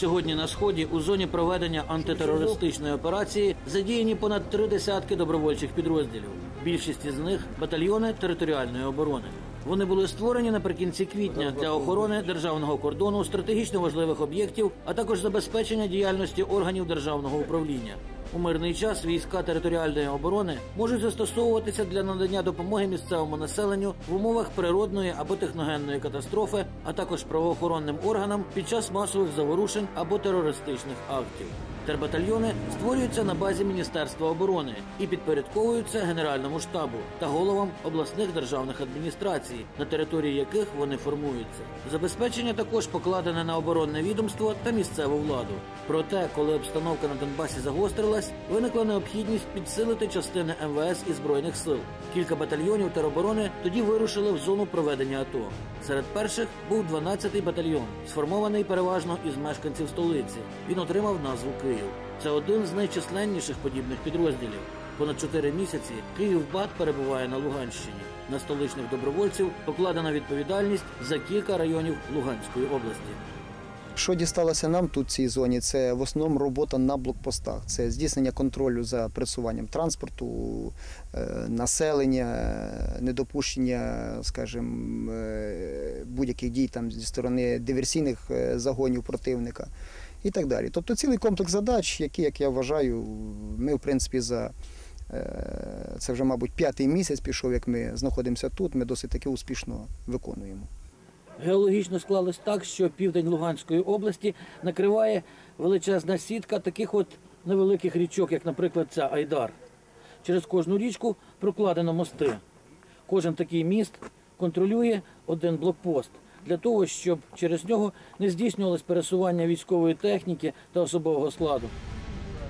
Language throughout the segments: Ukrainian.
Сьогодні на сході у зоні проведення антитерористичної операції задіяні понад три десятки добровольчих підрозділів. Більшість із них батальйони територіальної оборони. Вони були створені наприкінці квітня для охорони державного кордону, стратегічно важливих об'єктів, а також забезпечення діяльності органів державного управління. У мирний час війська територіальної оборони можуть застосовуватися для надання допомоги місцевому населенню в умовах природної або техногенної катастрофи, а також правоохоронним органам під час масових заворушень або терористичних актів. Тербатальйони створюються на базі Міністерства оборони і підпорядковуються Генеральному штабу та головам обласних державних адміністрацій, на території яких вони формуються. Забезпечення також покладене на оборонне відомство та місцеву владу. Проте, коли обстановка на Донбасі загострилась, виникла необхідність підсилити частини МВС і збройних сил. Кілька батальйонів тероборони тоді вирушили в зону проведення АТО. Серед перших був 12-й батальйон, сформований переважно із мешканців столиці. Він отримав назву Київ. Це один з найчисленніших подібних підрозділів. Понад чотири місяці Київбат перебуває на Луганщині. На столичних добровольців покладена відповідальність за кілька районів Луганської області. Що дісталося нам тут в цій зоні, це в основному робота на блокпостах. Це здійснення контролю за пресуванням транспорту, е, населення, недопущення, скажімо, е, будь-яких дій там зі сторони диверсійних е, загонів противника і так далі. Тобто цілий комплекс задач, які, як я вважаю, ми в принципі за е, це вже, мабуть, п'ятий місяць пішов, як ми знаходимося тут. Ми досить таки успішно виконуємо. Геологічно склалось так, що південь Луганської області накриває величезна сітка таких от невеликих річок, як, наприклад, ця Айдар. Через кожну річку прокладено мости. Кожен такий міст контролює один блокпост для того, щоб через нього не здійснювалось пересування військової техніки та особового складу.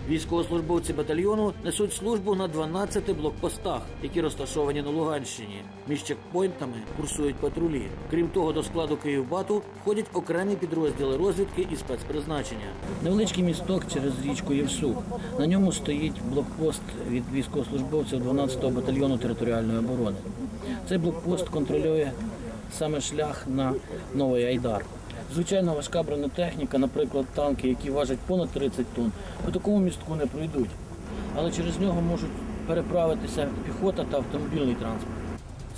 Військовослужбовці батальйону несуть службу на 12 блокпостах, які розташовані на Луганщині. Між чекпоінтами курсують патрулі. Крім того, до складу Київбату входять окремі підрозділи розвідки і спецпризначення. Невеличкий місток через річку Євсу. На ньому стоїть блокпост від військовослужбовців 12-го батальйону територіальної оборони. Цей блокпост контролює саме шлях на Новий Айдар. Звичайно, важка бронетехніка, наприклад, танки, які важать понад 30 тонн, по такому містку не пройдуть. Але через нього можуть переправитися піхота та автомобільний транспорт.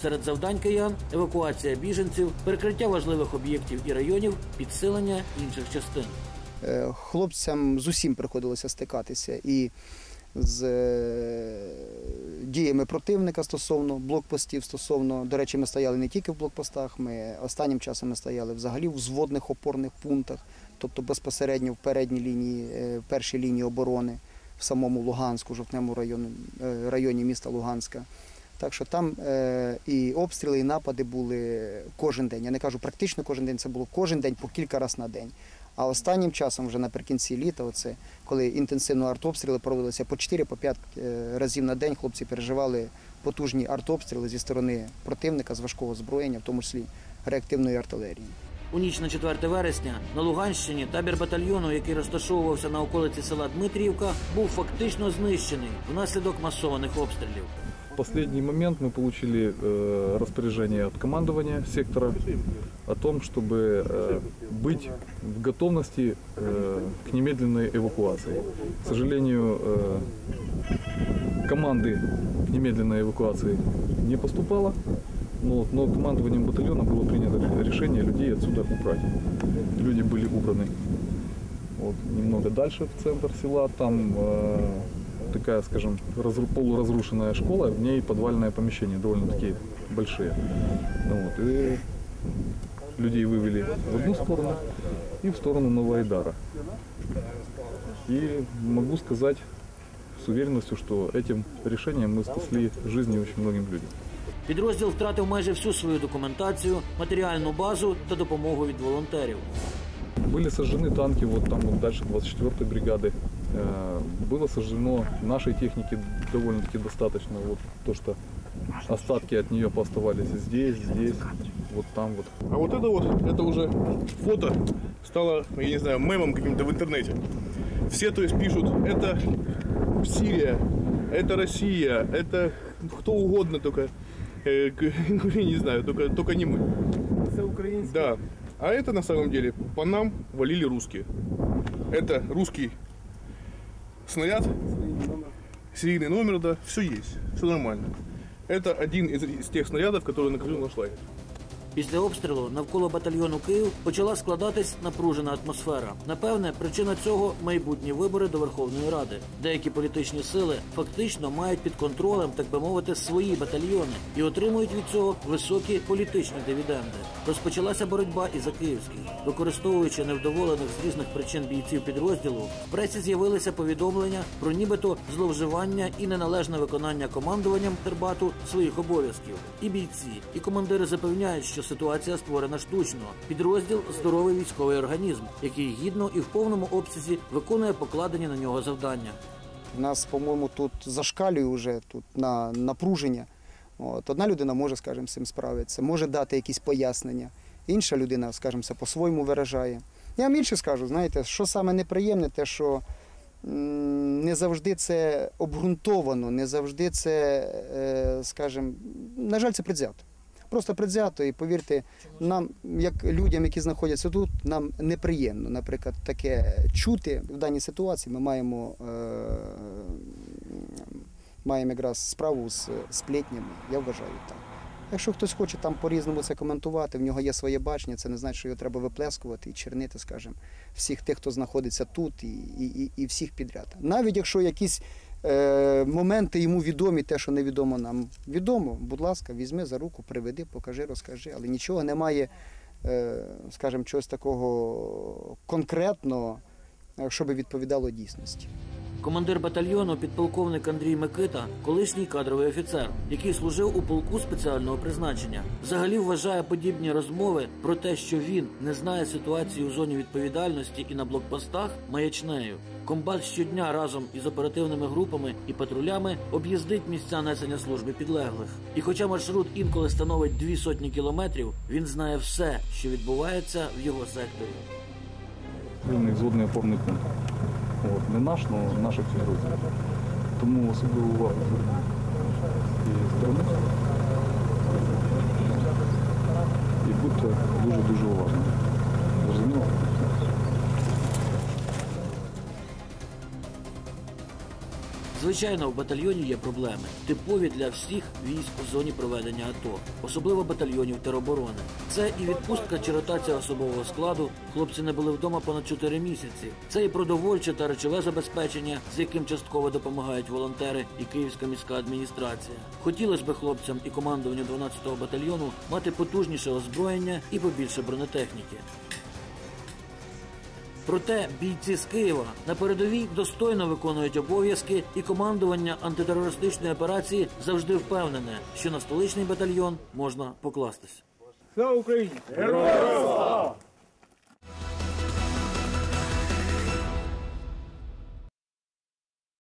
Серед завдань киян евакуація біженців, перекриття важливих об'єктів і районів, підсилення інших частин. Е, Хлопцям з усім приходилося стикатися і з е, діями противника стосовно блокпостів. Стосовно, до речі, ми стояли не тільки в блокпостах, ми останнім часом ми стояли взагалі в взводних опорних пунктах, тобто безпосередньо в передній лінії, е, в першій лінії оборони в самому Луганську, жовтнему районі, е, районі міста Луганська. Так що там е, і обстріли, і напади були кожен день. Я не кажу практично кожен день, це було кожен день по кілька разів на день. А останнім часом, вже наприкінці літа, оце, коли інтенсивно артобстріли проводилися по 4-5 разів на день, хлопці переживали потужні артобстріли зі сторони противника з важкого озброєння, в тому числі реактивної артилерії. У ніч на 4 вересня на Луганщині табір батальйону, який розташовувався на околиці села Дмитріївка, був фактично знищений внаслідок масованих обстрілів. Последний момент мы получили э, распоряжение от командования сектора о том, чтобы э, быть в готовности э, к немедленной эвакуации. К сожалению, э, команды к немедленной эвакуации не поступало, но, но командованием батальона было принято решение людей отсюда убрать. Люди были убраны вот, немного дальше в центр села, там э, такая, скажем, разру- полуразрушенная школа, в ней подвальное помещение, довольно-таки большие. Ну вот, и людей вывели в одну сторону и в сторону Новоайдара. И могу сказать с уверенностью, что этим решением мы спасли жизни очень многим людям. Підрозділ втратив майже всю свою документацію, матеріальну базу та допомогу від волонтерів. Были сожжены танки, вот там вот дальше 24-й бригады. Э, Было сожжено нашей техники довольно-таки достаточно. Вот то, что остатки от нее пооставались здесь, здесь, вот там вот. А вот это вот, это уже фото стало, я не знаю, мемом каким-то в интернете. Все, то есть, пишут, это Сирия, это Россия, это кто угодно, только, э, не знаю, только, только не мы. Це українські Да. А это на самом деле по нам валили русские. Это русский снаряд, серийный номер, да, все есть, все нормально. Это один из, из тех снарядов, который накрыл наш лагерь. Після обстрілу навколо батальйону Київ почала складатись напружена атмосфера. Напевне, причина цього майбутні вибори до Верховної Ради. Деякі політичні сили фактично мають під контролем, так би мовити, свої батальйони і отримують від цього високі політичні дивіденди. Розпочалася боротьба і за київський, використовуючи невдоволених з різних причин бійців підрозділу. В пресі з'явилися повідомлення про нібито зловживання і неналежне виконання командуванням Тербату своїх обов'язків. І бійці, і командири запевняють, що ситуація створена штучно. Підрозділ здоровий військовий організм, який гідно і в повному обсязі виконує покладені на нього завдання. У нас, по-моєму, тут зашкалює вже тут на напруження. От, одна людина може, скажімо, з цим справитися, може дати якісь пояснення. Інша людина, скажімо, по-своєму виражає. Я вам інше скажу, знаєте, що саме неприємне, те, що не завжди це обґрунтовано, не завжди це, е, скажімо, на жаль, це предвзято. Просто предвзято, і повірте, нам, як людям, які знаходяться тут, нам неприємно, наприклад, таке чути в даній ситуації. Ми маємо, е, маємо якраз справу з сплетнями, я вважаю так. Якщо хтось хоче там по-різному це коментувати, в нього є своє бачення, це не значить, що його треба виплескувати і чернити, скажімо, всіх тих, хто знаходиться тут, і, і, і, всіх підряд. Навіть якщо якісь моменти йому відомі, те, що невідомо нам. Відомо, будь ласка, візьми за руку, приведи, покажи, розкажи, але нічого немає, е, скажімо, чогось такого конкретного, е, що би відповідало дійсності. Командир батальйону, підполковник Андрій Микита, колишній кадровий офіцер, який служив у полку спеціального призначення, взагалі вважає подібні розмови про те, що він не знає ситуації у зоні відповідальності і на блокпостах маячнею. Комбат щодня разом із оперативними групами і патрулями об'їздить місця несення служби підлеглих. І хоча маршрут інколи становить дві сотні кілометрів, він знає все, що відбувається в його секторі. Зводний опорний пункт. Не наш, але наших підрозділів. Тому особливу увагу звернути. І будьте дуже-дуже уважними. Зрозуміло? Звичайно, в батальйоні є проблеми, типові для всіх військ у зоні проведення АТО, особливо батальйонів тероборони. Це і відпустка чи ротація особового складу. Хлопці не були вдома понад 4 місяці. Це і продовольче та речове забезпечення, з яким частково допомагають волонтери і Київська міська адміністрація. Хотілося б хлопцям і командуванню 12-го батальйону мати потужніше озброєння і побільше бронетехніки. Проте бійці з Києва на передовій достойно виконують обов'язки, і командування антитерористичної операції завжди впевнене, що на столичний батальйон можна покластись. Слава Україні! Героям слава!